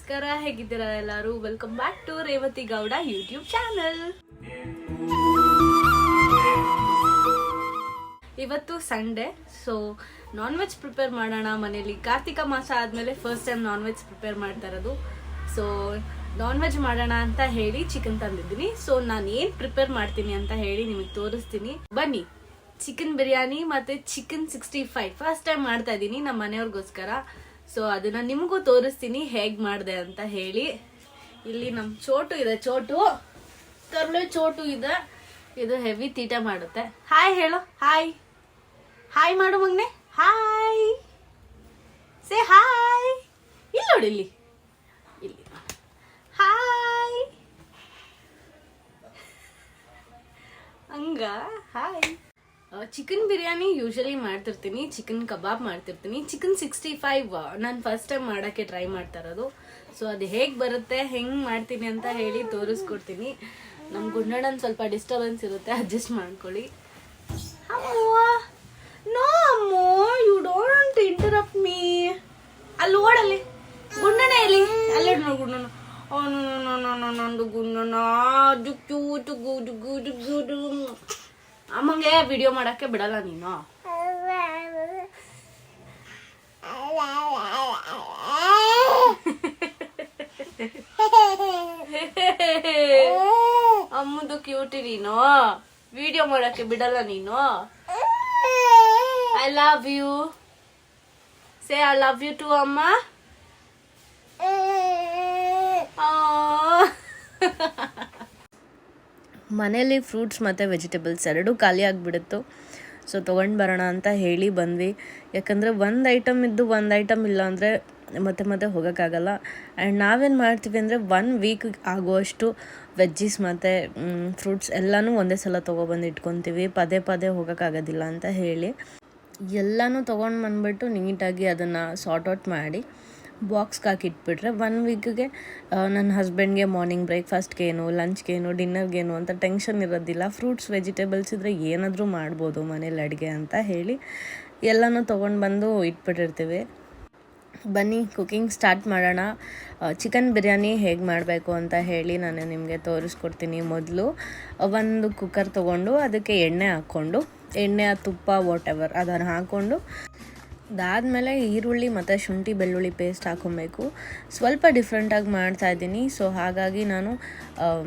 ನಮಸ್ಕಾರ, ಹೇಗಿದ್ದೀರಾ ಎಲ್ಲರೂ? Welcome back to Revathi Gowda YouTube channel ಇವತ್ತು Sunday so non veg prepare ಮಾಡೋಣ ಮನೇಲಿ ಕಾರ್ತಿಕ ಮಾಸ ಆದಮೇಲೆ first time non veg prepare ಮಾಡ್ತಾ ಇರೋದು. ಸೊ ನಾನ್ ವೆಜ್ ಮಾಡೋಣ ಅಂತ ಹೇಳಿ ಚಿಕನ್ ತಂದಿದ್ದೀನಿ. ಸೊ ನಾನು ಏನು ಪ್ರಿಪೇರ್ ಮಾಡ್ತೀನಿ ಅಂತ ಹೇಳಿ ನಿಮಗೆ ತೋರಿಸ್ತೀನಿ. ಬನ್ನಿ. ಚಿಕನ್ ಬಿರಿಯಾನಿ ಮತ್ತೆ chicken sixty five first time ಮಾಡ್ತಾ ಇದ್ದೀನಿ ನಮ್ಮ ಮನೆಯವ್ರಿಗೋಸ್ಕರ. ಸೊ ಅದನ್ನ ನಿಮಗೂ ತೋರಿಸ್ತೀನಿ ಹೇಗ್ ಮಾಡಿದೆ ಅಂತ ಹೇಳಿ. ಇಲ್ಲಿ ನಮ್ಮ ಚೋಟು ಇದೆ, ಚೋಟು. ಕರ್ಲೆ ಚೋಟು ಇದೆ. ಇದು ಹೆವಿ ತೀಟ ಮಾಡುತ್ತೆ. ಹಾಯ್ ಹೇಳು ಹಾಯ್ ಹಾಯ್ ಮಾಡು ಮಗ್ನೆ. ಹಾಯ್ ಸೇ ಹಾಯ್ ಇಲ್ಲಿ ನೋಡಿ ಇಲ್ಲಿ. ಇಲ್ಲಿ ಹಾಯ್ ಹಂಗ ಹಾಯ್ ಚಿಕನ್ ಬಿರಿಯಾನಿ ಯೂಶಲಿ ಮಾಡ್ತಿರ್ತೀನಿ ಚಿಕನ್ ಕಬಾಬ್ ಮಾಡ್ತಿರ್ತೀನಿ. ಚಿಕನ್ ಸಿಕ್ಸ್ಟಿ ಫೈವ್ ನಾನು ಫಸ್ಟ್ ಟೈಮ್ ಮಾಡೋಕ್ಕೆ ಟ್ರೈ ಮಾಡ್ತಾ ಇರೋದು. ಸೊ ಅದು ಹೇಗೆ ಬರುತ್ತೆ, ಹೆಂಗೆ ಮಾಡ್ತೀನಿ ಅಂತ ಹೇಳಿ ತೋರಿಸ್ಕೊಡ್ತೀನಿ. ನಮ್ಮ ಗುಂಡಣ್ಣನ ಸ್ವಲ್ಪ ಡಿಸ್ಟರ್ಬೆನ್ಸ್ ಇರುತ್ತೆ ಅಡ್ಜಸ್ಟ್ ಮಾಡ್ಕೊಳ್ಳಿ. ನೋ ಅಮ್ಮೋ ಯು ಡೋಂಟ್ ಇಂಟರಪ್ಟ್ ಮೀ ಅಲ್ಲಿ ಓಡಲ್ಲಿ. ಗುಂಡಣ್ಣ ಎಲ್ಲಿ? ಅಲ್ಲೇ ನೋಡಿ ಗುಂಡಣ್ಣ. ಅವನು ನಂದು ಗುಂಡಣ್ಣ. ಅದು ಜುಗ್ಗು ಗುಡ್ ಜುಗ್ಗು ಅಮ್ಮಂಗೆ ವಿಡಿಯೋ ಮಾಡಕ್ಕೆ ಬಿಡಲ್ಲ ನೀನು ಅಮ್ಮದು ಕ್ಯೂಟಿ ನೀನು ವಿಡಿಯೋ ಮಾಡಕ್ಕೆ ಬಿಡಲ್ಲ ನೀನು I love you say I love you too ಅಮ್ಮ ಮನೇಲಿ ಫ್ರೂಟ್ಸ್ ಮತ್ತು ವೆಜಿಟೇಬಲ್ಸ್ ಎರಡೂ ಖಾಲಿ ಆಗಿಬಿಡುತ್ತು. ಸೊ ತೊಗೊಂಡು ಬರೋಣ ಅಂತ ಹೇಳಿ ಬಂದ್ವಿ. ಯಾಕಂದರೆ ಒಂದು ಐಟಮ್ ಇದ್ದು ಒಂದು ಐಟಮ್ ಇಲ್ಲ ಅಂದರೆ ಮತ್ತೆ ಮತ್ತೆ ಹೋಗೋಕ್ಕಾಗಲ್ಲ. ಆ್ಯಂಡ್ ನಾವೇನು ಮಾಡ್ತೀವಿ ಅಂದರೆ ಒನ್ ವೀಕ್ ಆಗುವಷ್ಟು ವೆಜ್ಜೀಸ್ ಮತ್ತು ಫ್ರೂಟ್ಸ್ ಎಲ್ಲನೂ ಒಂದೇ ಸಲ ತೊಗೊಬಂದು ಇಟ್ಕೊತೀವಿ. ಪದೇ ಪದೇ ಹೋಗೋಕ್ಕಾಗೋದಿಲ್ಲ ಅಂತ ಹೇಳಿ. ಎಲ್ಲನೂ ತೊಗೊಂಡು ಬಂದ್ಬಿಟ್ಟು ನೀಟಾಗಿ ಅದನ್ನು ಸಾರ್ಟ್ ಔಟ್ ಮಾಡಿ. ಬಾಕ್ಸ್ಗೆ ಹಾಕಿಟ್ಬಿಟ್ರೆ ಒನ್ ವೀಕ್ಗೆ ನನ್ನ ಹಸ್ಬೆಂಡ್ಗೆ ಮಾರ್ನಿಂಗ್ ಬ್ರೇಕ್ಫಾಸ್ಟ್ಗೇನು ಲಂಚ್ಗೇನು ಡಿನ್ನರ್ಗೇನು ಅಂತ ಟೆನ್ಷನ್ ಇರೋದಿಲ್ಲ. ಫ್ರೂಟ್ಸ್ ವೆಜಿಟೇಬಲ್ಸ್ ಇದ್ದರೆ ಏನಾದರೂ ಮಾಡ್ಬೋದು ಮನೇಲಿ ಅಡುಗೆ ಅಂತ ಹೇಳಿ ಎಲ್ಲನೂ ತೊಗೊಂಡು ಬಂದು ಇಟ್ಬಿಟ್ಟಿರ್ತೀವಿ. ಬನ್ನಿ ಕುಕಿಂಗ್ ಸ್ಟಾರ್ಟ್ ಮಾಡೋಣ. ಚಿಕನ್ ಬಿರಿಯಾನಿ ಹೇಗೆ ಮಾಡಬೇಕು ಅಂತ ಹೇಳಿ ನಾನು ನಿಮಗೆ ತೋರಿಸ್ಕೊಡ್ತೀನಿ ಮೊದಲು. ಒಂದು ಕುಕ್ಕರ್ ತೊಗೊಂಡು ಅದಕ್ಕೆ ಎಣ್ಣೆ ಹಾಕ್ಕೊಂಡು, ಎಣ್ಣೆ, ತುಪ್ಪ ವಾಟ್ ಎವರ್ ಅದನ್ನು ಹಾಕ್ಕೊಂಡು ಅದಾದಮೇಲೆ ಈರುಳ್ಳಿ ಮತ್ತು ಶುಂಠಿ ಬೆಳ್ಳುಳ್ಳಿ ಪೇಸ್ಟ್ ಹಾಕೊಬೇಕು. ಸ್ವಲ್ಪ ಡಿಫ್ರೆಂಟಾಗಿ ಮಾಡ್ತಾಯಿದ್ದೀನಿ ಸೊ ಹಾಗಾಗಿ ನಾನು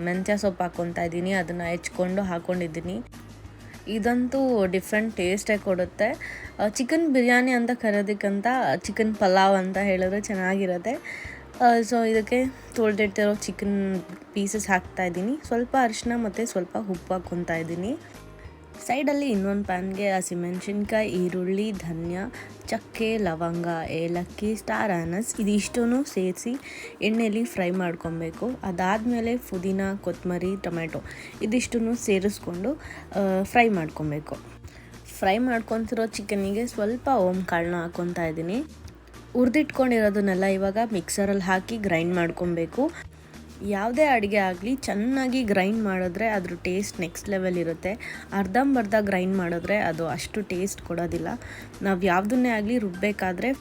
ಮೆಂತ್ಯ ಸೊಪ್ಪು ಹಾಕ್ಕೊತಾ ಇದ್ದೀನಿ. ಅದನ್ನು ಹೆಚ್ಕೊಂಡು ಹಾಕ್ಕೊಂಡಿದ್ದೀನಿ ಇದಂತೂ ಡಿಫ್ರೆಂಟ್ ಟೇಸ್ಟೇ ಕೊಡುತ್ತೆ. ಚಿಕನ್ ಬಿರಿಯಾನಿ ಅಂತ ಕರೋದಕ್ಕಂತ ಚಿಕನ್ ಪಲಾವ್ ಅಂತ ಹೇಳಿದ್ರೆ ಚೆನ್ನಾಗಿರುತ್ತೆ. ಸೊ ಇದಕ್ಕೆ ತೊಳೆದಿಟ್ಟಿರೋ ಚಿಕನ್ ಪೀಸಸ್ ಹಾಕ್ತಾ ಇದ್ದೀನಿ. ಸ್ವಲ್ಪ ಅರಿಶಿನ ಮತ್ತು ಸ್ವಲ್ಪ ಉಪ್ಪು ಹಾಕ್ಕೊತಾ ಇದ್ದೀನಿ. ಸೈಡಲ್ಲಿ ಇನ್ನೊಂದು ಪ್ಯಾನ್ಗೆ ಹಸಿಮೆಣ್ಸಿನ್ಕಾಯಿ ಈರುಳ್ಳಿ, ಧನ್ಯ, ಚಕ್ಕೆ, ಲವಂಗ, ಏಲಕ್ಕಿ, ಸ್ಟಾರ್ ಆನಸ್ ಇದಿಷ್ಟೂ ಸೇರಿಸಿ ಎಣ್ಣೆಯಲ್ಲಿ ಫ್ರೈ ಮಾಡ್ಕೊಬೇಕು. ಅದಾದಮೇಲೆ ಪುದೀನ ಕೊತ್ತಂಬರಿ ಟೊಮೆಟೊ ಇದಿಷ್ಟೂ ಸೇರಿಸ್ಕೊಂಡು ಫ್ರೈ ಮಾಡ್ಕೊಬೇಕು. ಫ್ರೈ ಮಾಡ್ಕೊತಿರೋ ಚಿಕನಿಗೆ ಸ್ವಲ್ಪ ಓಮ್ ಕಾಳನ್ನ ಹಾಕ್ಕೊತಾ ಇದ್ದೀನಿ. ಹುರಿದಿಟ್ಕೊಂಡಿರೋದನ್ನೆಲ್ಲ ಇವಾಗ ಮಿಕ್ಸರಲ್ಲಿ ಹಾಕಿ ಗ್ರೈಂಡ್ ಮಾಡ್ಕೊಬೇಕು. ಯಾವುದೇ ಅಡುಗೆ ಆಗಲಿ, ಚೆನ್ನಾಗಿ ಗ್ರೈಂಡ್ ಮಾಡಿದ್ರೆ ಅದ್ರ ಟೇಸ್ಟ್ ನೆಕ್ಸ್ಟ್ ಲೆವೆಲ್ ಇರುತ್ತೆ. ಅರ್ಧಂಬರ್ಧ ಗ್ರೈಂಡ್ ಮಾಡಿದ್ರೆ ಅದು ಅಷ್ಟು ಟೇಸ್ಟ್ ಕೊಡೋದಿಲ್ಲ. ನಾವು ಯಾವುದನ್ನೇ ಆಗಲಿ ರುಬ್ಬಬೇಕಾದ್ರೆ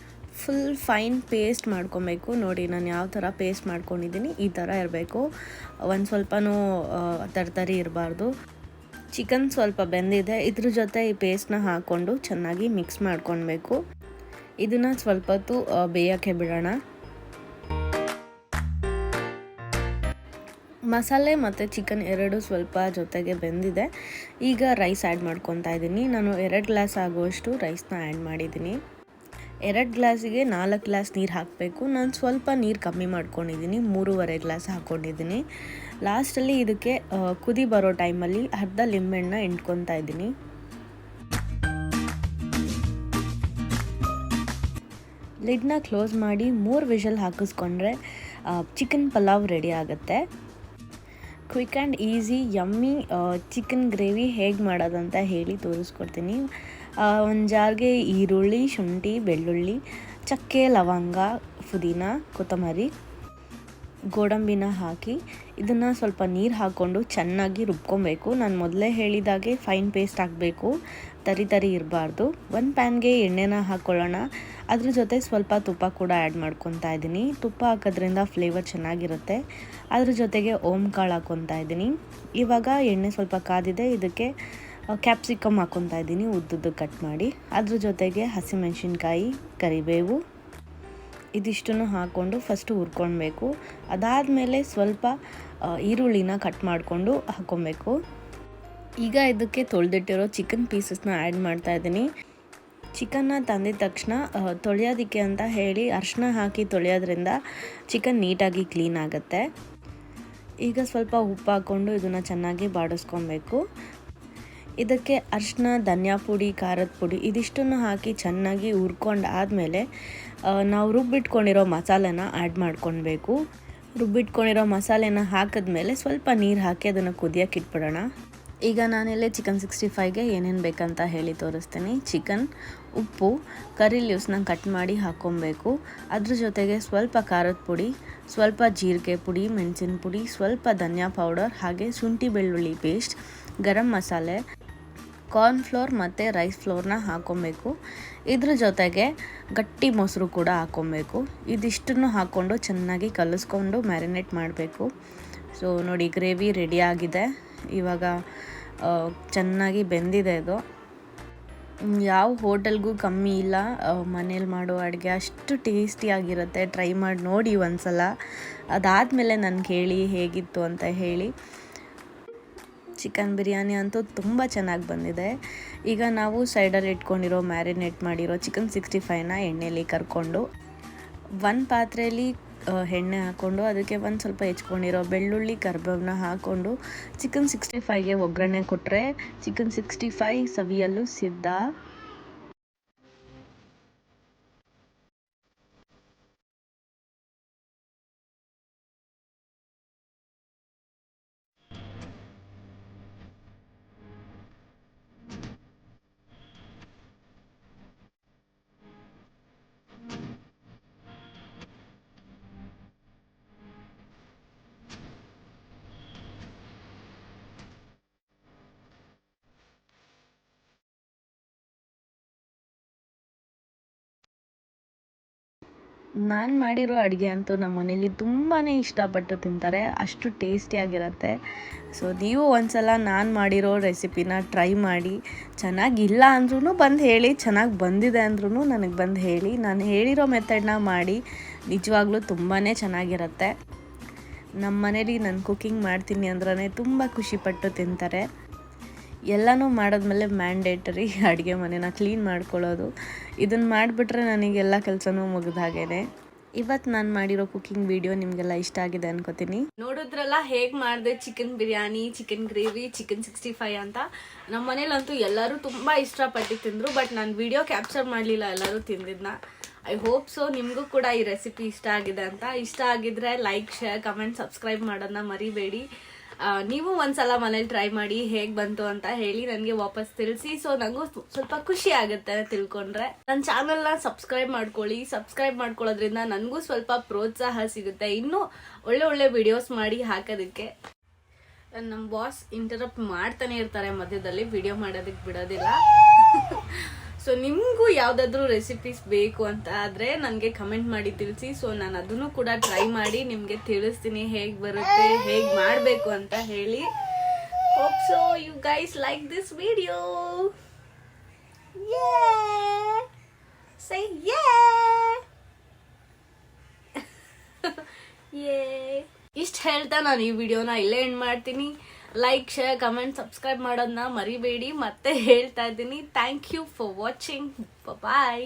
ಫುಲ್ ಫೈನ್ ಪೇಸ್ಟ್ ಮಾಡ್ಕೊಬೇಕು. ನೋಡಿ, ನಾನು ಯಾವ ಥರ ಪೇಸ್ಟ್ ಮಾಡ್ಕೊಂಡಿದ್ದೀನಿ, ಈ ಥರ ಇರಬೇಕು. ಒಂದು ಸ್ವಲ್ಪನೂ ತರ್ತರಿ ಇರಬಾರ್ದು. ಚಿಕನ್ ಸ್ವಲ್ಪ ಬೆಂದಿದೆ, ಇದ್ರ ಜೊತೆ ಈ ಪೇಸ್ಟ್ನ ಹಾಕ್ಕೊಂಡು ಚೆನ್ನಾಗಿ ಮಿಕ್ಸ್ ಮಾಡ್ಕೊಳ್ಬೇಕು ಇದನ್ನು ಸ್ವಲ್ಪ ಹೊತ್ತು ಬೇಯೋಕ್ಕೆ ಬಿಡೋಣ. ಮಸಾಲೆ ಮತ್ತು ಚಿಕನ್ ಎರಡು ಸ್ವಲ್ಪ ಜೊತೆಗೆ ಬೆಂದಿದೆ. ಈಗ ರೈಸ್ ಆ್ಯಡ್ ಮಾಡ್ಕೊತಾ ಇದ್ದೀನಿ. ನಾನು ಎರಡು ಗ್ಲಾಸ್ ಆಗುವಷ್ಟು ರೈಸ್ನ ಆ್ಯಡ್ ಮಾಡಿದ್ದೀನಿ. ಎರಡು ಗ್ಲಾಸಿಗೆ ನಾಲ್ಕು ಗ್ಲಾಸ್ ನೀರು ಹಾಕಬೇಕು. ನಾನು ಸ್ವಲ್ಪ ನೀರು ಕಮ್ಮಿ ಮಾಡ್ಕೊಂಡಿದ್ದೀನಿ. ಮೂರುವರೆ ಗ್ಲಾಸ್ ಹಾಕ್ಕೊಂಡಿದ್ದೀನಿ ಲಾಸ್ಟಲ್ಲಿ ಇದಕ್ಕೆ ಕುದಿ ಬರೋ ಟೈಮಲ್ಲಿ ಅರ್ಧ ಲಿಂಬೆಹಣ್ಣ ಎಂಟ್ಕೊತಾ ಇದ್ದೀನಿ. ಲಿಡ್ನ ಕ್ಲೋಸ್ ಮಾಡಿ ಮೂರು ವಿಷಲ್ ಹಾಕಿಸ್ಕೊಂಡ್ರೆ ಚಿಕನ್ ಪಲಾವ್ ರೆಡಿ ಆಗುತ್ತೆ. Quick and easy yummy chicken gravy ಹೇಗೆ ಮಾಡೋದಂತ ಹೇಳಿ ತೋರಿಸ್ಕೊಡ್ತೀನಿ. ಒಂದು ಜಾರ್ಗೆ ಈರುಳ್ಳಿ, ಶುಂಠಿ, ಬೆಳ್ಳುಳ್ಳಿ, ಚಕ್ಕೆ, ಲವಂಗ, ಪುದೀನ, ಕೊತ್ತಂಬರಿ, ಗೋಡಂಬಿನ ಹಾಕಿ ಇದನ್ನು ಸ್ವಲ್ಪ ನೀರು ಹಾಕ್ಕೊಂಡು ಚೆನ್ನಾಗಿ ರುಬ್ಕೊಬೇಕು. ನಾನು ಮೊದಲೇ ಹೇಳಿದಾಗೆ ಫೈನ್ ಪೇಸ್ಟ್ ಹಾಕಬೇಕು ತರಿ ತರಿ ಇರಬಾರ್ದು. ಒಂದು ಪ್ಯಾನ್ಗೆ ಎಣ್ಣೆನ ಹಾಕ್ಕೊಳ್ಳೋಣ ಅದ್ರ ಜೊತೆ ಸ್ವಲ್ಪ ತುಪ್ಪ ಕೂಡ ಆ್ಯಡ್ ಮಾಡ್ಕೊತಾ ಇದ್ದೀನಿ. ತುಪ್ಪ ಹಾಕೋದ್ರಿಂದ ಫ್ಲೇವರ್ ಚೆನ್ನಾಗಿರುತ್ತೆ. ಅದ್ರ ಜೊತೆಗೆ ಓಮ್ ಕಾಳು ಹಾಕ್ಕೊತಾ ಇದ್ದೀನಿ. ಇವಾಗ ಎಣ್ಣೆ ಸ್ವಲ್ಪ ಕಾದಿದೆ, ಇದಕ್ಕೆ ಕ್ಯಾಪ್ಸಿಕಮ್ ಹಾಕ್ಕೊತಾ ಇದ್ದೀನಿ, ಉದ್ದುದ್ದು ಕಟ್ ಮಾಡಿ. ಅದ್ರ ಜೊತೆಗೆ ಹಸಿಮೆಣಸಿನ್ಕಾಯಿ, ಕರಿಬೇವು, ಇದಿಷ್ಟನ್ನು ಹಾಕ್ಕೊಂಡು ಫಸ್ಟು ಹುರ್ಕೊಳ್ಬೇಕು. ಅದಾದಮೇಲೆ ಸ್ವಲ್ಪ ಈರುಳ್ಳಿನ ಕಟ್ ಮಾಡಿಕೊಂಡು ಹಾಕ್ಕೊಬೇಕು ಈಗ ಇದಕ್ಕೆ ತೊಳೆದಿಟ್ಟಿರೋ ಚಿಕನ್ ಪೀಸಸ್ನ ಆ್ಯಡ್ ಮಾಡ್ತಾ ಇದ್ದೀನಿ. ಚಿಕನ್ನ ತಂದಿದ ತಕ್ಷಣ ತೊಳೆಯೋದಕ್ಕೆ ಅಂತ ಹೇಳಿ ಅರ್ಶಿನ ಹಾಕಿ ತೊಳೆಯೋದ್ರಿಂದ ಚಿಕನ್ ನೀಟಾಗಿ ಕ್ಲೀನ್ ಆಗುತ್ತೆ. ಈಗ ಸ್ವಲ್ಪ ಉಪ್ಪು ಹಾಕ್ಕೊಂಡು ಇದನ್ನು ಚೆನ್ನಾಗಿ ಬಾಡಿಸ್ಕೊಬೇಕು. ಇದಕ್ಕೆ ಅರಿಶಿನ ಧನಿಯಾ ಪುಡಿ, ಖಾರದ ಪುಡಿ ಇದಿಷ್ಟನ್ನು ಹಾಕಿ ಚೆನ್ನಾಗಿ ಹುರ್ಕೊಂಡು ಆದಮೇಲೆ ನಾವು ರುಬ್ಬಿಟ್ಕೊಂಡಿರೋ ಮಸಾಲೆನ ಆ್ಯಡ್ ಮಾಡ್ಕೊಳ್ಬೇಕು ರುಬ್ಬಿಟ್ಕೊಂಡಿರೋ ಮಸಾಲೆನ ಹಾಕಿದ್ಮೇಲೆ ಸ್ವಲ್ಪ ನೀರು ಹಾಕಿ ಅದನ್ನು ಕುದಿಯೋಕೆ ಇಟ್ಬಿಡೋಣ. ಈಗ ನಾನಿಲ್ಲೇ ಚಿಕನ್ ಸಿಕ್ಸ್ಟಿ ಫೈವ್ಗೆ ಏನೇನು ಬೇಕಂತ ಹೇಳಿ ತೋರಿಸ್ತೀನಿ. ಚಿಕನ್, ಉಪ್ಪು, ಕರಿ ಲೀವ್ಸ್ನ ಕಟ್ ಮಾಡಿ ಹಾಕ್ಕೊಬೇಕು ಅದ್ರ ಜೊತೆಗೆ ಸ್ವಲ್ಪ ಖಾರದ ಪುಡಿ, ಸ್ವಲ್ಪ ಜೀರಿಗೆ ಪುಡಿ, ಮೆಣಸಿನ ಪುಡಿ, ಸ್ವಲ್ಪ ಧನಿಯಾ ಪೌಡರ್, ಹಾಗೆ ಶುಂಠಿ ಬೆಳ್ಳುಳ್ಳಿ paste, garam masala, corn flour ಮತ್ತು ರೈಸ್ ಫ್ಲೋರ್ನ ಹಾಕ್ಕೊಬೇಕು ಇದ್ರ ಜೊತೆಗೆ ಗಟ್ಟಿ ಮೊಸರು ಕೂಡ ಹಾಕ್ಕೊಬೇಕು ಇದಿಷ್ಟನ್ನು ಹಾಕ್ಕೊಂಡು ಚೆನ್ನಾಗಿ ಕಲಿಸ್ಕೊಂಡು ಮ್ಯಾರಿನೇಟ್ ಮಾಡಬೇಕು. ಸೊ ನೋಡಿ, ಗ್ರೇವಿ ರೆಡಿ ಆಗಿದೆ. ಇವಾಗ ಚೆನ್ನಾಗಿ ಬೆಂದಿದೆ ಇದು ಯಾವ ಹೋಟೆಲ್ಗೂ ಕಮ್ಮಿ ಇಲ್ಲ. ಮನೇಲಿ ಮಾಡೋ ಅಡುಗೆ ಅಷ್ಟು ಟೇಸ್ಟಿಯಾಗಿರುತ್ತೆ ಟ್ರೈ ಮಾಡಿ ನೋಡಿ ಒಂದ್ಸಲ. ಅದಾದಮೇಲೆ ನನಗೆ ಹೇಳಿ ಹೇಗಿತ್ತು ಅಂತ ಹೇಳಿ. ಚಿಕನ್ ಬಿರಿಯಾನಿ ಅಂತೂ ತುಂಬ ಚೆನ್ನಾಗಿ ಬಂದಿದೆ. ಈಗ ನಾವು ಸೈಡಲ್ಲಿ ಇಟ್ಕೊಂಡಿರೋ ಮ್ಯಾರಿನೇಟ್ ಮಾಡಿರೋ ಚಿಕನ್ ಸಿಕ್ಸ್ಟಿ ಫೈವ್ನ ಎಣ್ಣೆಯಲ್ಲಿ ಕರ್ಕೊಂಡು, ಒಂದು ಪಾತ್ರೆಯಲ್ಲಿ ಎಣ್ಣೆ ಹಾಕ್ಕೊಂಡು ಅದಕ್ಕೆ ಒಂದು ಸ್ವಲ್ಪ ಹೆಚ್ಕೊಂಡಿರೋ ಬೆಳ್ಳುಳ್ಳಿ ಕರ್ಬೇವನ್ನ ಹಾಕ್ಕೊಂಡು ಚಿಕನ್ ಸಿಕ್ಸ್ಟಿ ಫೈವ್ಗೆ ಒಗ್ಗರಣೆ ಕೊಟ್ಟರೆ ಚಿಕನ್ ಸಿಕ್ಸ್ಟಿ ಫೈವ್ ಸವಿಯಲು ಸಿದ್ಧ. ನಾನು ಮಾಡಿರೋ ಅಡುಗೆ ಅಂತೂ ನಮ್ಮ ಮನೇಲಿ ತುಂಬಾ ಇಷ್ಟಪಟ್ಟು ತಿಂತಾರೆ. ಅಷ್ಟು ಟೇಸ್ಟಿಯಾಗಿರುತ್ತೆ ಸೊ ನೀವು ಒಂದ್ಸಲ ನಾನು ಮಾಡಿರೋ ರೆಸಿಪಿನ ಟ್ರೈ ಮಾಡಿ. ಚೆನ್ನಾಗಿಲ್ಲ ಅಂದ್ರೂ ಬಂದು ಹೇಳಿ, ಚೆನ್ನಾಗಿ ಬಂದಿದೆ ಅಂದ್ರೂ ನನಗೆ ಬಂದು ಹೇಳಿ. ನಾನು ಹೇಳಿರೋ ಮೆಥಡ್ನ ಮಾಡಿ, ನಿಜವಾಗ್ಲೂ ತುಂಬಾ ಚೆನ್ನಾಗಿರುತ್ತೆ. ನಮ್ಮ ಮನೇಲಿ ನಾನು ಕುಕ್ಕಿಂಗ್ ಮಾಡ್ತೀನಿ ಅಂದ್ರೆ ತುಂಬ ಖುಷಿಪಟ್ಟು ತಿಂತಾರೆ. ಎಲ್ಲನೂ ಮಾಡಿದ್ಮೇಲೆ ಮ್ಯಾಂಡೇಟರಿ ಅಡುಗೆ ಮನೆನ ಕ್ಲೀನ್ ಮಾಡ್ಕೊಳ್ಳೋದು. ಇದನ್ನು ಮಾಡಿಬಿಟ್ರೆ ನನಗೆಲ್ಲ ಕೆಲಸನೂ ಮುಗಿದ ಇವತ್ತು ನಾನು ಮಾಡಿರೋ ಕುಕಿಂಗ್ ವಿಡಿಯೋ ನಿಮಗೆಲ್ಲ ಇಷ್ಟ ಆಗಿದೆ ಅನ್ಕೋತೀನಿ. ನೋಡಿದ್ರಲ್ಲ ಹೇಗೆ ಮಾಡಿದೆ chicken biryani chicken gravy chicken sixty five ಅಂತ. ನಮ್ಮ ಮನೇಲಂತೂ ಎಲ್ಲರೂ ತುಂಬ ಇಷ್ಟಪಟ್ಟು ತಿಂದರು ಬಟ್ ನಾನು ವಿಡಿಯೋ ಕ್ಯಾಪ್ಚರ್ ಮಾಡಲಿಲ್ಲ ಎಲ್ಲರೂ ತಿಂದಿದ್ನ. ಐ ಹೋಪ್ ಸೊ ನಿಮಗೂ ಕೂಡ ಈ ರೆಸಿಪಿ ಇಷ್ಟ ಆಗಿದೆ ಅಂತ. ಇಷ್ಟ ಆಗಿದ್ರೆ ಲೈಕ್ ಶೇರ್ ಕಮೆಂಟ್ ಸಬ್ಸ್ಕ್ರೈಬ್ ಮಾಡೋದನ್ನ ಮರಿಬೇಡಿ. ನೀವು ಒಂದ್ಸಲ ಮನೇಲಿ ಟ್ರೈ ಮಾಡಿ ಹೇಗೆ ಬಂತು ಅಂತ ಹೇಳಿ ನನಗೆ ವಾಪಸ್ ತಿಳಿಸಿ. ಸೊ ನನಗೂ ಸ್ವಲ್ಪ ಖುಷಿ ಆಗುತ್ತೆ ತಿಳ್ಕೊಂಡ್ರೆ. ನನ್ನ ಚಾನಲ್ನ ಸಬ್ಸ್ಕ್ರೈಬ್ ಮಾಡ್ಕೊಳ್ಳಿ. ಸಬ್ಸ್ಕ್ರೈಬ್ ಮಾಡ್ಕೊಳ್ಳೋದ್ರಿಂದ ನನಗೂ ಸ್ವಲ್ಪ ಪ್ರೋತ್ಸಾಹ ಸಿಗುತ್ತೆ. ಇನ್ನೂ ಒಳ್ಳೆ ಒಳ್ಳೆ ವಿಡಿಯೋಸ್ ಮಾಡಿ ಹಾಕೋದಕ್ಕೆ. ನಮ್ಮ ಬಾಸ್ ಇಂಟರಪ್ಟ್ ಮಾಡ್ತಾನೆ ಇರ್ತಾರೆ ಮಧ್ಯದಲ್ಲಿ. ವಿಡಿಯೋ ಮಾಡೋದಕ್ಕೆ ಬಿಡೋದಿಲ್ಲ. ಸೊ ನಿಮಗೂ ಯಾವುದಾದ್ರೂ ರೆಸಿಪೀಸ್ ಬೇಕು ಅಂತ ಆದರೆ ನನಗೆ ಕಮೆಂಟ್ ಮಾಡಿ ತಿಳಿಸಿ. ಸೊ ನಾನು ಅದನ್ನು ಕೂಡ ಟ್ರೈ ಮಾಡಿ ನಿಮಗೆ ತಿಳಿಸ್ತೀನಿ ಹೇಗೆ ಬರುತ್ತೆ ಹೇಗೆ ಮಾಡಬೇಕು ಅಂತ ಹೇಳಿ. Hope so you guys like this video ಇಷ್ಟು ಹೇಳ್ತಾ ನಾನು ಈ ವಿಡಿಯೋನ ಇಲ್ಲೇ ಎಂಡ್ ಮಾಡ್ತೀನಿ. ಲೈಕ್ ಶೇರ್ ಕಮೆಂಟ್ ಸಬ್ಸ್ಕ್ರೈಬ್ ಮಾಡೋದನ್ನ ಮರಿಬೇಡಿ. ಮತ್ತೆ ಹೇಳ್ತಾ ಇದ್ದೀನಿ. Thank you for watching bye